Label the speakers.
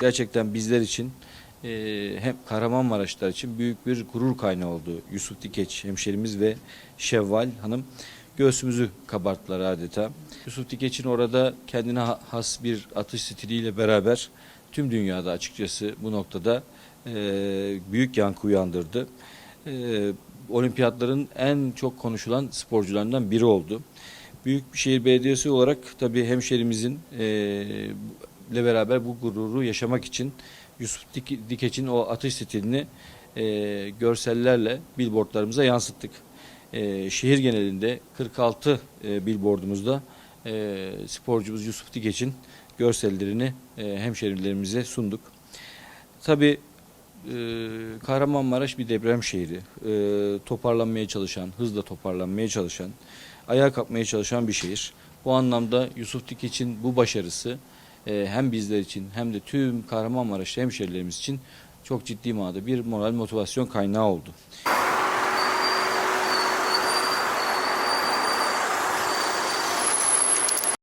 Speaker 1: Gerçekten bizler için e, hem Kahramanmaraşlılar için büyük bir gurur kaynağı oldu. Yusuf Dikeç hemşerimiz ve Şevval Hanım göğsümüzü kabarttılar adeta. Yusuf Dikeç'in orada kendine ha- has bir atış stiliyle beraber tüm dünyada açıkçası bu noktada e, büyük yankı uyandırdı. E, olimpiyatların en çok konuşulan sporcularından biri oldu. Büyükşehir Belediyesi olarak tabii hemşerimizin e, ile beraber bu gururu yaşamak için Yusuf Dik- Dikeç'in o atış stilini e, görsellerle billboardlarımıza yansıttık. E, şehir genelinde 46 e, billboardumuzda e, sporcumuz Yusuf Dikeç'in görsellerini e, hemşerilerimize sunduk. Tabii e, Kahramanmaraş bir deprem şehri. E, toparlanmaya çalışan, hızla toparlanmaya çalışan, ayağa kalkmaya çalışan bir şehir. Bu anlamda Yusuf Dikeç'in bu başarısı e, hem bizler için hem de tüm Kahramanmaraş hemşerilerimiz için çok ciddi manada bir moral motivasyon kaynağı oldu.